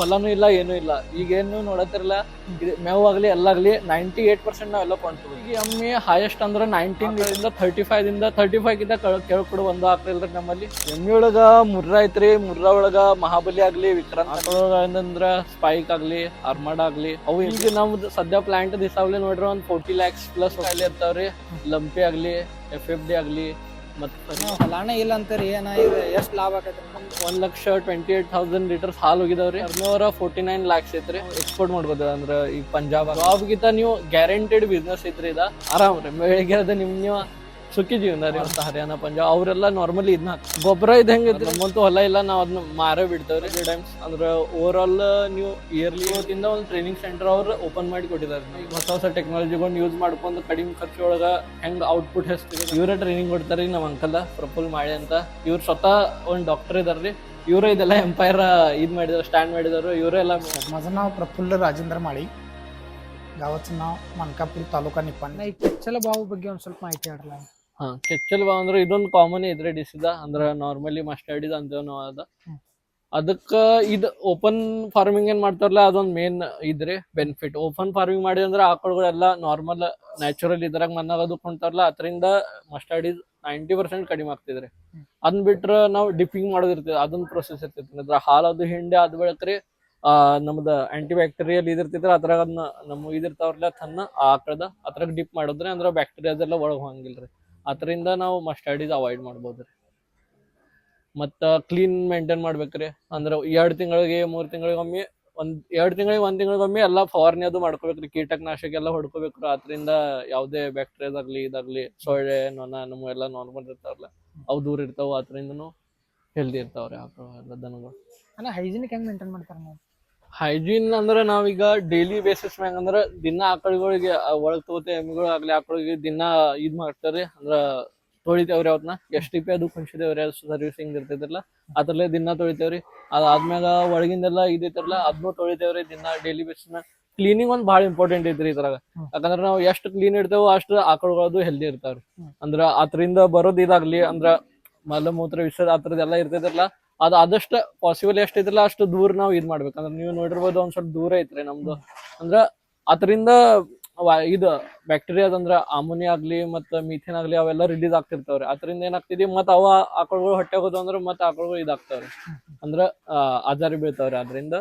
ಹೊಲನೂ ಇಲ್ಲ ಏನೂ ಇಲ್ಲ. ಈಗ ಏನು ನೋಡತ್ತಿರಲ್ಲ ಮೇವು ಆಗಲಿ ಎಲ್ಲಾಗಲಿ ನೈಂಟಿ ಏಟ್ ಪರ್ಸೆಂಟ್ ನಾವೆಲ್ಲ ಕೊಂಡ್ತೀವಿ. ಈಗ ಎಮ್ಮೆ ಹೈಯೆಸ್ಟ್ ಅಂದ್ರೆ ನೈನ್ಟೀನ್ ಇಂದ ತರ್ಟಿ ಫೈವ್ದಿಂದ ತರ್ಟಿ ಫೈವ್ ಗಿಂತ ಕೇಳ್ಕೊಡು ಒಂದು ಆಗ್ತಿಲ್ರಿ ನಮ್ಮಲ್ಲಿ. ಎಮ್ಮೆ ಒಳಗೆ ಮುರ್ರಾ ಐತ್ರಿ ಮುರ್ರಾ ಒಳಗ ಮಹಾಬಲಿ ಆಗಲಿ ವಿಕ್ರಾಂತ್ ಏನಂದ್ರ ಸ್ಪೈಕ್ ಆಗಲಿ ಅರ್ಮಡ್ ಆಗಲಿ ಅವು ಈಗ ನಮ್ದು ಸದ್ಯ ಪ್ಲಾಂಟ್ ದಿಸಾವ್ಲಿ ನೋಡ್ರಿ ಒಂದು ಫೋರ್ಟಿ ಲ್ಯಾಕ್ಸ್ ಪ್ಲಸ್ ಇರ್ತಾವ್ರಿ. ಲಂಪಿ ಆಗಲಿ ಎಫ್ ಎಫ್ ಡಿ ಆಗ್ಲಿ ಮತ್ತೆ ಫಲಾಣ ಇಲ್ಲ ಅಂತಾರಿ ಏನ ಇದು ಎಷ್ಟ್ ಲಾಭ ಆಕೈತಿ? ಒಂದ್ lakh twenty eight thousand litres ಹಾಲು ಹೋಗಿದಾವ್ರಿ. ಟರ್ನೋವರ್ ಫೋರ್ಟಿ ನೈನ್ ಲ್ಯಾಕ್ಸ್ ಐತ್ರಿ. ಎಕ್ಸ್ಪೋರ್ಟ್ ಮಾಡ್ಬೋದು ಅಂದ್ರ ಈಗ ಪಂಜಾಬ್ ಜಾಬ್ಗಿಂತ ನೀವು ಗ್ಯಾರಂಟೆಡ್ ಬಿಸ್ನೆಸ್ ಐತ್ರಿ ಇದ. ಆರಾಮ್ ರೀ ಬೆಳಿಗ್ಗೆ ನಿಮ್ ನೀವು ಸುಖಿ ಜೀವನ ರೀ ಅಂತ ಹರಿಯಾಣ ಪಂಜಾಬ್ ಅವರೆಲ್ಲ ನಾರ್ಮಲಿ ಇದನ್ನ ಗೊಬ್ಬರ ಇದ್ ಹೆಂಗೈತ್ರಿ ನಮ್ಮಂತೂ ಹೊಲ ಇಲ್ಲ ನಾವ್ ಅದನ್ನ ಮಾರೇ ಬಿಡ್ತೇವ್ರಿ ತ್ರೀ ಟೈಮ್ಸ್ ಅಂದ್ರ ಓವರ್ ಆಲ್ ನೀವು ಇಯರ್ಲಿ ಇವತ್ತಿಂದ ಒಂದು ಟ್ರೈನಿಂಗ್ ಸೆಂಟರ್ ಅವ್ರು ಓಪನ್ ಮಾಡಿ ಕೊಟ್ಟಿದ್ದಾರೆ ಈಗ ಹೊಸ ಹೊಸ ಟೆಕ್ನಾಲಜಿಗಳನ್ನ ಯೂಸ್ ಮಾಡ್ಕೊಂಡು ಕಡಿಮೆ ಖರ್ಚೊಳಗ ಹೆಂಗ್ ಔಟ್ಪುಟ್ ಹೆಚ್ಚು ಇವರೇ ಟ್ರೈನಿಂಗ್ ಕೊಡ್ತಾರೆ ನಮ್ಮ ಅಂಕಲ್ ಪ್ರಫುಲ್ ಮಾಡಿ ಅಂತ ಇವ್ರು ಸ್ವತಃ ಒಂದ್ ಡಾಕ್ಟರ್ ಇದಾರ್ರಿ ಇವರೇ ಇದೆಲ್ಲ ಎಂಪೈರ್ ಇದ್ ಮಾಡಿದಾರೆ ಸ್ಟ್ಯಾಂಡ್ ಮಾಡಿದಾರು ಇವರೇ ಎಲ್ಲ माझं नाव प्रफुल्ल राजेंद्र माळी गावाचं नाव मानकापूर तालुका निपाणी ಈ ಕೆಚ್ಚಲ ಬಾವು ಬಗ್ಗೆ ಒಂದ್ ಸ್ವಲ್ಪ ಮಾಹಿತಿ ಹೇಳ್ರಲ್ಲ ಹಾ ಕೆಚ್ಚಲ್ವಾ ಅಂದ್ರೆ ಇದೊಂದು ಕಾಮನ್ ಇದ್ರೆ ಡಿಸಿದ ಅಂದ್ರ ನಾರ್ಮಲಿ ಮಸ್ಟರ್ಡ್ ನಾವ್ ಅದ. ಅದಕ್ಕ ಇದ್ ಓಪನ್ ಫಾರ್ಮಿಂಗ್ ಏನ್ ಮಾಡ್ತಾರಲ್ಲ ಅದೊಂದ್ ಮೇನ್ ಇದ್ರಿ ಬೆನಿಫಿಟ್ ಓಪನ್ ಫಾರ್ಮಿಂಗ್ ಮಾಡಿ ಅಂದ್ರೆ ಆಕಳುಗಳೆಲ್ಲ ನಾರ್ಮಲ್ ನ್ಯಾಚುರಲ್ ಇದ್ರಾಗ ಮನ್ನಾಗ ಅದು ಕೊಂತಾರಲ್ಲ ಅದರಿಂದ ಮಸ್ಟರ್ಡ್ ಇದ್ ನೈಂಟಿ ಪರ್ಸೆಂಟ್ ಕಡಿಮೆ ಆಗ್ತಿದ್ರಿ. ಅದನ್ನ ಬಿಟ್ರ ನಾವು ಡಿಪ್ಪಿಂಗ್ ಮಾಡೋದಿರ್ತದೆ ಅದೊಂದ್ ಪ್ರೊಸೆಸ್ ಇರ್ತೈತಿ. ಅದ್ರ ಹಾಲು ಅದು ಹಿಂಡಿ ಅದ್ ಬೆಳಕ್ರಿ ಆ ನಮ್ದ ಆಂಟಿ ಬ್ಯಾಕ್ಟೀರಿಯಲ್ ಇದಿರ್ತಿದ್ರ ಅದ್ರಾಗ ಅದನ್ನ ನಮ್ಮ ಇದಿರ್ತಾವ್ರಲ್ಲ ತನ್ನ ಆಕಳದ ಅದ್ರಾಗ ಡಿಪ್ ಮಾಡಿದ್ರೆ ಅಂದ್ರೆ ಬ್ಯಾಕ್ಟೀರಿಯಾದೆಲ್ಲ ಒಳಗ್ ಹೋಗಂಗಿಲ್ರಿ. ಅದರಿಂದ ನಾವು ಮಸ್ಟರ್ಡ್ ಅವಾಯ್ಡ್ ಮಾಡ್ಬೋದ್ರಿ ಮತ್ತು ಕ್ಲೀನ್ ಮೇಂಟೈನ್ ಮಾಡ್ಬೇಕ್ರಿ. ಅಂದ್ರೆ ಎರಡು ತಿಂಗಳಿಗೆ, ಮೂರು ತಿಂಗಳಿಗೊಮ್ಮೆ ಒಂದು, ಎರಡು ತಿಂಗಳಿಗೆ, ಒಂದು ತಿಂಗಳಿಗೊಮ್ಮೆ ಎಲ್ಲಾ ಅದು ಮಾಡ್ಕೋಬೇಕ್ರಿ. ಕೀಟನಾಶಕ ಎಲ್ಲ ಹೊಡ್ಕೋಬೇಕ್ರಿ. ಅದರಿಂದ ಯಾವುದೇ ಬ್ಯಾಕ್ಟೀರಿಯಾದಾಗ್ಲಿ ಇದಾಗಲಿ ಸೊಳ್ಳೆ, ನೊಣ ನಮ್ಮ ಎಲ್ಲ ನಾರ್ಮಲ್ ಇರ್ತಾವಲ್ಲ, ಅವು ದೂರ ಇರ್ತಾವೆ. ಅದರಿಂದನೂ ಹೆಲ್ದಿ ಇರ್ತಾವ್ರಿ ಆಕಳು ಎಲ್ಲ ದನಗಳು. ಅಲ್ಲ ಹೈಜಿನಿಕ್ ಹೆಂಗೆ ಮೇಂಟೈನ್ ಮಾಡ್ತಾರೆ ನೀವು? ಹೈಜೀನ್ ಅಂದ್ರೆ ನಾವೀಗ ಡೈಲಿ ಬೇಸಿಸ್ ಮ್ಯಾಗ ಅಂದ್ರೆ ದಿನ ಆಕಳುಗಳಿಗೆ ಒಳಗ್ ತಗೋತೆ ಎಮ್ಮಿಗಳು ಆಗ್ಲಿ ಆಕಳಿಗೆ ದಿನ ಇದ್ ಮಾಡ್ತಾರ್ರಿ ಅಂದ್ರ ತೊಳಿತೇವ್ರಿ ಅವ್ರನ್ನ ಎಷ್ಟ್ ಟಿ ಪಿ ಅದು ಕುಂಸಿದೇವ್ರಿ ಸರ್ವಿಸಿಂಗ್ ಇರ್ತೈತಿಲ್ಲ ಅದ್ರಲ್ಲೇ ದಿನ ತೊಳಿತೇವ್ರಿ. ಅದಾದ್ಮ್ಯಾಗ ಒಳಗಿಂದೆಲ್ಲ ಇದೈತಿರಲ್ಲ ಅದನ್ನು ತೊಳಿತೇವ್ರಿ ದಿನ ಡೈಲಿ ಬೇಸಿಸ್ ಮ್ಯಾಗ ಕ್ಲೀನಿಂಗ್ ಒಂದ್ ಬಹಳ ಇಂಪಾರ್ಟೆಂಟ್ ಐತ್ರಿ ಇದ್ರಾಗ. ಯಾಕಂದ್ರೆ ನಾವು ಎಷ್ಟು ಕ್ಲೀನ್ ಇಡ್ತೇವೋ ಅಷ್ಟು ಆಕಳಗಳದು ಹೆಲ್ದಿ ಇರ್ತಾವ್ರಿ. ಅಂದ್ರ ಅದ್ರಿಂದ ಬರೋದ್ ಇದಾಗ್ಲಿ ಅಂದ್ರ ಮಲಮೂತ್ರ ವಿಷದ ಆ ಥರದ್ದೆಲ್ಲ ಇರ್ತೈತಿರಲ್ಲ ಅದ್ ಆದಷ್ಟು ಪಾಸಿಬಲ್ ಎಷ್ಟ್ ಐತಿರಲ್ಲ ಅಷ್ಟು ದೂರ ನಾವು ಇದ್ ಅಂದ್ರೆ ನೀವು ನೋಡಿರ್ಬೋದು ಒಂದ್ ಸ್ವಲ್ಪ ದೂರ ಐತ್ರಿ ನಮ್ದು. ಅಂದ್ರ ಅದರಿಂದ ಇದು ಬ್ಯಾಕ್ಟೀರಿಯಾದ ಅಂದ್ರ ಅಮೋನಿಯಾ ಆಗ್ಲಿ ಮತ್ತ ಮೀಥೇನ್ ಆಗ್ಲಿ ಅವೆಲ್ಲ ರಿಲೀಸ್ ಆಗ್ತಿರ್ತಾವ್ರಿ. ಅದರಿಂದ ಏನಾಗ್ತಿದಿ ಮತ್ತ ಅವ ಆಕಳುಗಳು ಹೊಟ್ಟೆ ಹೋದು ಅಂದ್ರ ಮತ್ತ ಆಕಳುಗಳು ಇದಾಗ್ತಾವ್ರಿ. ಅಂದ್ರ ಆಜಾರಿ ಬೀಳ್ತಾವ್ರಿ. ಅದರಿಂದ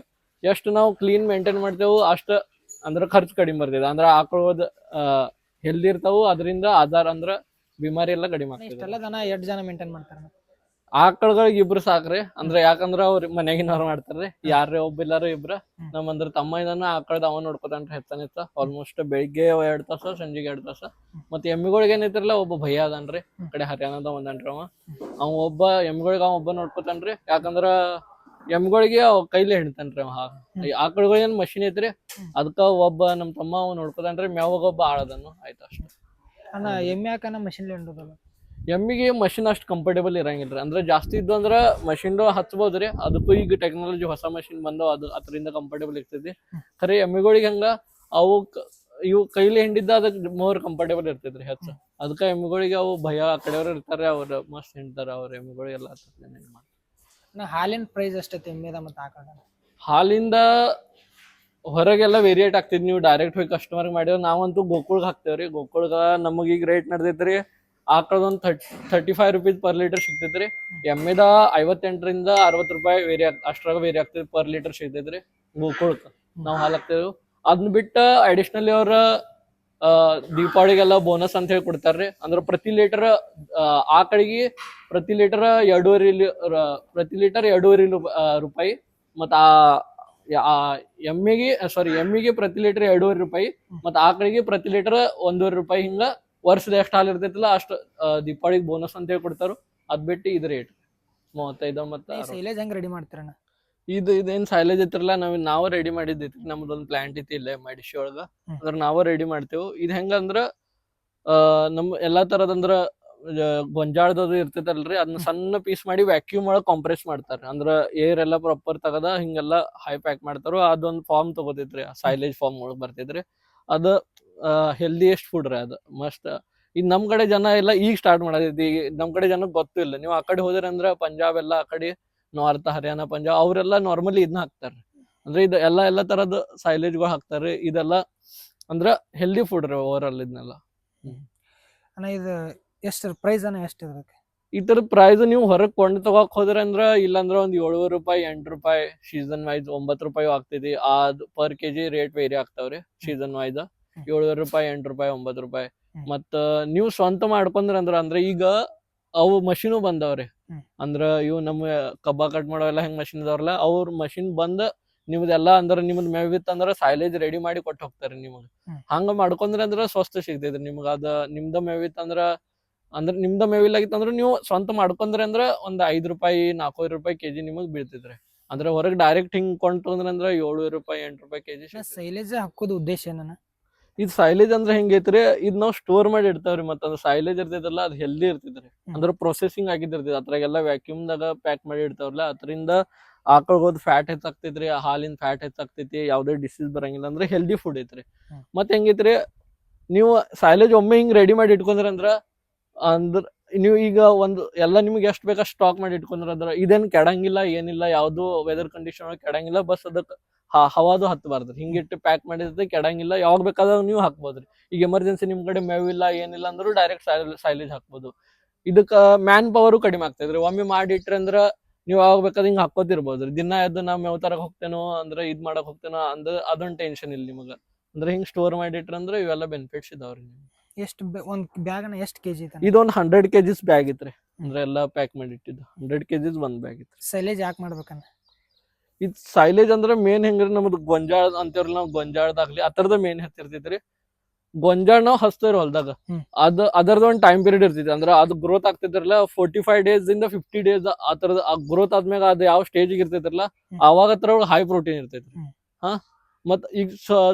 ಎಷ್ಟು ನಾವು ಕ್ಲೀನ್ ಮೇಂಟೈನ್ ಮಾಡ್ತೇವೆ ಅಷ್ಟ ಅಂದ್ರ ಖರ್ಚು ಕಡಿಮೆ ಬರ್ತೈತಿ. ಅಂದ್ರ ಆಕಳದ ಹೆಲ್ದಿ ಇರ್ತಾವು. ಅದರಿಂದ ಆಧಾರ ಅಂದ್ರ ಬಿಮಾರಿ ಎಲ್ಲ ಕಡಿಮೆ ಆಗ್ತದೆ ದನ ಎಷ್ಟ್ ಜನ ಮೇಂಟೈನ್ ಮಾಡ್ತಾರ? ಆಕಳುಗಳಿಗೆ ಇಬ್ರು ಸಾಕ್ರಿ. ಅಂದ್ರೆ ಯಾಕಂದ್ರ ಅವ್ರ ಮನ್ಯಾಗಿನವ್ರು ಮಾಡ್ತಾರ್ರಿ. ಯಾರೇ ಒಬ್ಬ ಇಲ್ಲಾರ ಇಬ್ರ. ನಮ್ ಅಂದ್ರ ತಮ್ಮ ಇದಾನ ಆಕಳದ ಅವ ನೋಡ್ಕೊತಾನ್ರಿ ಹೆತ್ತನಿತ್ತ ಆಲ್ಮೋಸ್ಟ್ ಬೆಳಿಗ್ಗೆ ಎರಡ್ ತಾಸ ಸಂಜೆಗೆ ಎರಡ್ ತಾಸ. ಮತ್ತ್ ಎಮ್ಮಿಗಳಿಗೆ ಏನೈತಿರಲ್ಲ ಒಬ್ಬ ಭಯ ಅದಾನ್ರಿ. ಕಡೆ ಹರಿಯಾಣದ ಒಂದನ್ರಿ ಅವ. ಅವ ಒಬ್ಬ ಎಮ್ಮಿಗಳಿಗೆ ಅವ ಒಬ್ಬ ನೋಡ್ಕೊತಾನ್ರಿ. ಯಾಕಂದ್ರ ಎಮ್ಮಿಗಳಿಗೆ ಅವ ಕೈಲೇ ಹಿಡ್ತಾನ್ರಿ ಅವ. ಆಕಳುಗಳು ಏನ್ ಮಷಿನ್ ಐತ್ರಿ. ಅದಕ್ಕ ಒಬ್ಬ ನಮ್ ತಮ್ಮ ಅವ ನೋಡ್ಕೊತಾನ್ರಿ. ಮ್ಯಾವಾಗ ಒಬ್ಬ ಆಳದನ್ನು ಆಯ್ತು ಅಷ್ಟ. ಅಣ್ಣ ಎಮ್ಮೆ ಹಾಕನ ಮಷಿನ್ ಹಿಂಡೋದಲ್ಲ ಎಮ್ಮಿಗೆ ಮಷಿನ್ ಅಷ್ಟು ಕಂಫರ್ಟೇಬಲ್ ಇರಂಗಿಲ್ಲ ರೀ. ಅಂದ್ರೆ ಜಾಸ್ತಿ ಇದ್ದು ಅಂದ್ರೆ ಮಷಿನ್ ರೀ. ಅದಕ್ಕೂ ಈಗ ಟೆಕ್ನಾಲಜಿ ಹೊಸ ಮಷಿನ್ ಬಂದವು. ಅದು ಅದರಿಂದ ಕಂಫರ್ಟೇಬಲ್ ಇರ್ತೈತಿ. ಖರೆ ಎಮ್ಮಿಗಳಿಗೆ ಹಂಗ ಅವು ಇವು ಕೈಲಿ ಹಿಂಡಿದ್ದ ಅದಕ್ಕೆ ಮೋರ್ ಕಂಫರ್ಟೇಬಲ್ ಇರ್ತೈತ್ರಿ ಹೆಚ್ಚು. ಅದಕ್ಕೆ ಎಮ್ಮಿಗಳಿಗೆ ಅವು ಭಯ ಆ ಕಡೆಯವ್ರು ಇರ್ತಾರೆ ಅವ್ರು ಮಸ್ತ್ ಹಿಂಡ್ತಾರ ಅವ್ರ ಎಮ್ಮಿಗಳಿಗೆಲ್ಲ ನಾ ಹಾಲಿನ ಪ್ರೈಸ್ ಎಷ್ಟೈತಿ ಎಮ್ಮಿದ ಮತ್ತೆ ಹಾಕೋಣ ಹಾಲಿಂದ ಹೊರಗೆಲ್ಲ ವೇರಿಯೇಟ್ ಆಗ್ತಿದ್ ನೀವು ಡೈರೆಕ್ಟ್ ಹೋಗಿ ಕಸ್ಟಮರ್ ಮಾಡಿದ್ರೆ ನಾವಂತೂ ಗೋಕುಳ್ಗೆ ಹಾಕ್ತೇವ್ರಿ. ಗೋಕುಳ್ಗ ನಮಗೆ ಈಗ ರೇಟ್ ನಡ್ದೈತ್ರಿ ಆಕಳದೊಂದು thirty thirty five rupees per litre ಸಿಗ್ತೈತ್ರಿ. ಎಮ್ಮೆದ ಐವತ್ತೆಂಟರಿಂದ ಅರವತ್ತು ರೂಪಾಯಿ ವೇರಿ ಅಷ್ಟ್ರಾಗ ವೇರಿ ಆಗ್ತೈತಿ ಪರ್ ಲೀಟರ್ ಸಿಗ್ತೈತ್ರಿ. ಗೋಕುಳ್ಕ ನಾವು ಹಾಲು ಹಾಕ್ತೇವೆ ಅದನ್ನ ಬಿಟ್ಟು ಅಡಿಷ್ನಲಿ ಅವ್ರ ಆ, ದೀಪಾವಳಿಗೆಲ್ಲ ಬೋನಸ್ ಅಂತ ಹೇಳಿ ಕೊಡ್ತಾರ್ರಿ. ಅಂದ್ರೆ ಪ್ರತಿ ಲೀಟರ್ ಆಕಳಿಗೆ ಪ್ರತಿ ಲೀಟರ್ ಎರಡೂವರೆ ಪ್ರತಿ ಲೀಟರ್ ಎರಡೂವರೆ ರೂಪಾಯಿ. ಮತ್ತ ಆ ಎಮ್ಮಿಗೆ ಆ ಸಾರಿ ಎಮ್ಮಿಗೆ ಪ್ರತಿ ಲೀಟರ್ ಎರಡೂವರೆ ರೂಪಾಯಿ. ಮತ್ತ ಆಕಳಿಗೆ ಪ್ರತಿ ಲೀಟರ್ ಒಂದೂವರೆ ರೂಪಾಯಿ ಹಿಂಗ ವರ್ಷದ ಎಷ್ಟು ಹಾಲು ಇರ್ತೈತಿಲ್ಲ ಅಷ್ಟು ದೀಪಾವಳಿಗೆ ಬೋನಸ್ ಅಂತ ಹೇಳಿ ಕೊಡ್ತಾರ. ಅದ್ ಬಿಟ್ಟು ಇದು ರೇಟ್ ಮೂವತ್ತೈದು ಮತ್ತೆ. ಸೈಲೇಜ್ ಹೆಂಗ್ ರೆಡಿ ಮಾಡ್ತೀರಣ್ಣ? ಇದು ಇದೇನ್ ಸೈಲೇಜ್ ಇತ್ತಿರಲ್ಲ ನಾವ್ ನಾವು ರೆಡಿ ಮಾಡಿದ್ದೈತಿ ನಮ್ದೊಂದ್ ಪ್ಲಾಂಟ್ ಐತಿ ಇಲ್ಲೇ ಮಡಿಶಿ ಒಳಗ. ಅದ್ರ ನಾವ ರೆಡಿ ಮಾಡ್ತೇವೆ. ಇದ್ ಹೆಂಗಂದ್ರ ಆ ನಮ್ ಎಲ್ಲಾ ತರದ ಅಂದ್ರ ಆ, ಗೊಂಜಾಳದದು ಇರ್ತೈತಲ್ರಿ ಅದನ್ನ ಸಣ್ಣ ಪೀಸ್ ಮಾಡಿ ವ್ಯಾಕ್ಯೂಮ್ ಒಳಗ್ ಕಾಂಪ್ರೆಸ್ ಮಾಡ್ತಾರೆ. ಅಂದ್ರ ಏರ್ ಎಲ್ಲ ಪ್ರಾಪರ್ ತಗದ ಹಿಂಗೆಲ್ಲ ಹೈ ಪ್ಯಾಕ್ ಮಾಡ್ತಾರೋ ಅದೊಂದ್ ಫಾರ್ಮ್ ತಗೋತೈತ್ರಿ ಸೈಲೇಜ್ ಫಾರ್ಮ್ ಒಳಗ್ ಬರ್ತೈತ್ರಿ. ಅದ ಹೆಲ್ದಿಯೆಸ್ಟ್ ಫುಡ್ ರೀ ಅದು. ಮಸ್ತ್. ಈಗ ನಮ್ ಕಡೆ ಜನ ಎಲ್ಲ ಈಗ ಸ್ಟಾರ್ಟ್ ಮಾಡೋದು ಈಗ ನಮ್ ಕಡೆ ಜನಕ್ಕೆ ಗೊತ್ತೂ ಇಲ್ಲ. ನೀವು ಆ ಕಡೆ ಹೋದ್ರೆ ಅಂದ್ರೆ ಪಂಜಾಬ್ ಎಲ್ಲ ಆ ಕಡೆ ನಾರ್ತ್ ಹರಿಯಾಣ ಪಂಜಾಬ್ ಅವರೆಲ್ಲ ನಾರ್ಮಲಿ ಇದನ್ನ ಹಾಕ್ತಾರೆ ಅಂದ್ರೆ ಇದು ಎಲ್ಲ ಎಲ್ಲ ತರದ ಸೈಲೇಜ್ಗಳು ಹಾಕ್ತಾರೆ ಇದೆಲ್ಲ ಅಂದ್ರೆ ಹೆಲ್ದಿ ಫುಡ್ ರೀ ಓವರ್ ಆಲ್ ಇದನ್ನೆಲ್ಲ ಅಣ್ಣ ಇದು ಎಷ್ಟು ಪ್ರೈಸ್ ಎಷ್ಟು ತರ ಪ್ರೈಸ್ ನೀವು ಹೊರಗ್ ಕೊಂಡು ತಗೋಕ್ ಹೋದ್ರೆ ಅಂದ್ರ ಇಲ್ಲಾಂದ್ರೆ ಒಂದ್ ಏಳುವರೆ ರೂಪಾಯಿ ಎಂಟ್ ರೂಪಾಯಿ ಸೀಸನ್ ವೈಸ್ ಒಂಬತ್ತು ರೂಪಾಯಿ ಆಗ್ತೈತಿ. ಅದ್ ಪರ್ ಕೆಜಿ ರೇಟ್ ವೇರಿ ಆಗ್ತಾವ್ರಿ ಸೀಸನ್ ವೈಸ್ ಏಳುವರೆ ರೂಪಾಯಿ ಎಂಟು ರೂಪಾಯಿ ಒಂಬತ್ತು ರೂಪಾಯಿ. ಮತ್ತ ನೀವು ಸ್ವಂತ ಮಾಡ್ಕೊಂಡ್ರ ಅಂದ್ರ ಅಂದ್ರೆ ಈಗ ಅವು ಮಷೀನು ಬಂದವ್ರಿ. ಅಂದ್ರ ಇವು ನಮ್ಮ ಕಬ್ಬ ಕಟ್ ಮಾಡೋವೆಲ್ಲ ಹೆಂಗ್ ಮಷಿನ್ ಇದಾವ್ರಲ್ಲ ಅವ್ರ ಮಷಿನ್ ಬಂದ್ ನಿಮ್ದೆಲ್ಲಾ ಅಂದ್ರ ನಿಮ್ದ್ ಮೇವಿತ್ ಅಂದ್ರ ಸೈಲೇಜ್ ರೆಡಿ ಮಾಡಿ ಕೊಟ್ಟು ಹೋಗ್ತಾರಿ ನಿಮಗ್. ಹಂಗ ಮಾಡ್ಕೊಂಡ್ರ ಅಂದ್ರ ಸ್ವಸ್ಥ ಸಿಗ್ತೈತ್ರಿ ನಿಮ್ಗ. ಅದ ನಿಮ್ದ ಮೇವಿತ್ ಅಂದ್ರ ಅಂದ್ರ ನಿಮ್ದ ಮೇವಿಲ್ಲಾಗಿತ್ತು ಅಂದ್ರ ನೀವು ಸ್ವಂತ ಮಾಡ್ಕೊಂಡ್ರಿ ಅಂದ್ರ ಒಂದ್ ಐದ್ ರೂಪಾಯಿ ನಾಲ್ಕೂವರೆ ರೂಪಾಯಿ ಕೆಜಿ ನಿಮಗ್ ಬೀಳ್ತೈತ್ರಿ. ಅಂದ್ರೆ ಹೊರಗ್ ಡೈರೆಕ್ಟ್ ಹಿಂಗ್ ಕೊಂಡ್ರ ಅಂದ್ರ ರೂಪಾಯಿ ಎಂಟು ರೂಪಾಯಿ ಕೆಜಿ ಸೈಲೇಜ್ ಹಾಕೋದು ಉದ್ದೇಶ ಏನಣ್ಣ ಇದು ಸೈಲೇಜ್ ಅಂದ್ರೆ ಹೆಂಗೈತ್ರಿ ಇದ್ ನಾವ್ ಸ್ಟೋರ್ ಮಾಡಿ ಇಡ್ತಾವ್ರಿ ಮತ್ತ ಸೈಲೇಜ್ ಇರ್ತೈತಲ್ಲ ಅದು ಹೆಲ್ದಿ ಇರ್ತೈತ್ರಿ. ಅಂದ್ರ ಪ್ರೊಸೆಸಿಂಗ್ ಆಗಿದ್ದಿರ್ತೈತಿ ಅದ್ರಾಗೆಲ್ಲ ವ್ಯಾಕ್ಯೂಮ್ ದಾಗ ಪ್ಯಾಕ್ ಮಾಡಿ ಇಡ್ತಾವ್ರಲ್ಲ ಅದರಿಂದ ಆಕಳಗೋದ್ ಫ್ಯಾಟ್ ಹೆಚ್ಚಾಗ್ತೈತ್ರಿ ಹಾಲಿನ ಫ್ಯಾಟ್ ಹೆಚ್ಚಾಗ್ತೈತಿ ಯಾವ್ದೇ ಡಿಸೀಸ್ ಬರಂಗಿಲ್ಲ ಅಂದ್ರೆ ಹೆಲ್ದಿ ಫುಡ್ ಐತ್ರಿ. ಮತ್ತೆ ಮತ್ ಹೆಂಗೈತ್ರಿ ನೀವು ಸೈಲೇಜ್ ಒಮ್ಮೆ ಹಿಂಗ್ ರೆಡಿ ಮಾಡಿ ಇಟ್ಕೊಂಡ್ರಿ ಅಂದ್ರ ಅಂದ್ರ ನೀವು ಈಗ ಒಂದು ಎಲ್ಲ ನಿಮ್ಗೆ ಎಷ್ಟು ಬೇಕಾ ಸ್ಟಾಕ್ ಮಾಡಿ ಇಟ್ಕೊಂಡ್ರ ಅಂದ್ರ ಇದೇನ್ ಕೆಡಂಗಿಲ್ಲ ಏನಿಲ್ಲ ಯಾವ್ದು ವೆದರ್ ಕಂಡೀಷನ್ ಕೆಡಂಗಿಲ್ಲ ಬಸ್ ಅದಕ್ ಹ- ಹವಾದು ಹತ್ತಬಾರ್ದು ಹಿಂಗಿಟ್ಟು ಪ್ಯಾಕ್ ಮಾಡಿದ್ರೆ ಕೆಡಂಗಿಲ್ಲ. ಯಾವಾಗ ಬೇಕಾದಾಗ ನೀವು ಹಾಕ್ಬೋದ್ರಿ. ಈಗ ಎಮರ್ಜೆನ್ಸಿ ನಿಮ್ ಕಡೆ ಮೇವಿಲ್ಲ ಏನಿಲ್ಲ ಅಂದ್ರೂ ಡೈರೆಕ್ಟ್ ಸೈಲೇಜ್ ಹಾಕ್ಬೋದು. ಇದಕ್ಕ ಮ್ಯಾನ್ ಪವರು ಕಡಿಮೆ ಆಗ್ತೈತ್ರಿ ಒಮ್ಮೆ ಮಾಡಿಟ್ರಿ ಅಂದ್ರ ನೀವು ಯಾವಾಗ ಬೇಕಾದ್ರೆ ಹಿಂಗ್ ಹಾಕೋತಿರ್ಬೋದ್ರಿ ದಿನ ಎದ್ದು ನಾ ಮೇವ್ ತರಕ್ ಹೋಗ್ತೇನೋ ಅಂದ್ರೆ ಇದ್ ಮಾಡಕ್ ಹೋಗ್ತೇನೋ ಅಂದ್ರ ಅದೊಂದು ಟೆನ್ಷನ್ ಇಲ್ಲ ನಿಮಗ. ಅಂದ್ರೆ ಹಿಂಗ್ ಸ್ಟೋರ್ ಮಾಡಿಟ್ರಿ ಅಂದ್ರೆ ಇವೆಲ್ಲ ಬೆನಿಫಿಟ್ಸ್ ಇದಾವ್ರಿ ಎಷ್ಟು ಒಂದ್ ಬ್ಯಾಗ್ ಎಷ್ಟು ಕೆಜಿ ಇದೊಂದು ಇದೊಂದ್ ಹಂಡ್ರೆಡ್ ಕೆಜಿಸ್ ಬ್ಯಾಗ್ ಇತ್ರಿ ಅಂದ್ರೆ ಎಲ್ಲಾ ಪ್ಯಾಕ್ ಮಾಡಿ ಇಟ್ಟಿದ್ದು ಹಂಡ್ರೆಡ್ ಕೆಜಿಸ್ ಒಂದ್ ಬ್ಯಾಗ್ ಇತ್ತು ಸೈಲೇಜ್ ಯಾಕೆ ಮಾಡ್ಬೇಕಣ್ಣ ಇದ್ ಸೈಲೇಜ್ ಅಂದ್ರ ಮೇನ್ ಹೆಂಗ್ರಿ ನಮ್ದು ಗೊಂಜಾಳ ಅಂತೇವ್ರಿ ನಾವ್ ಗೊಂಜಾಳದಾಗ್ಲಿ ಅತರದ ಮೇನ್ ಹತ್ತಿರ್ತೈತ್ರಿ ಗೊಂಜಾಳ ನಾವ್ ಹಚ್ತೇವ್ರಿ ಹೊಲ್ದಾಗ. ಅದ ಅದ್ ಅದರದ ಒಂದ್ ಟೈಮ್ ಪೀರಿಯಡ್ ಇರ್ತೈತಿ ಅಂದ್ರ ಅದು ಗ್ರೋತ್ ಆಗ್ತಿದ್ರಲ್ಲ ಫೋರ್ಟಿ ಫೈವ್ ಡೇಸ್ ಇಂದ ಫಿಫ್ಟಿ ಡೇಸ್ ಆ ತರದ ಗ್ರೋತ್ ಆದ್ಮ್ಯಾಗ ಅದು ಯಾವ ಸ್ಟೇಜ್ ಇರ್ತೈತಿರಲ್ಲ. ಅವಾಗ ಅದ್ರ ಹೈ ಪ್ರೋಟೀನ್ ಇರ್ತೈತಿ ಹಾ? ಮತ್ ಈಗ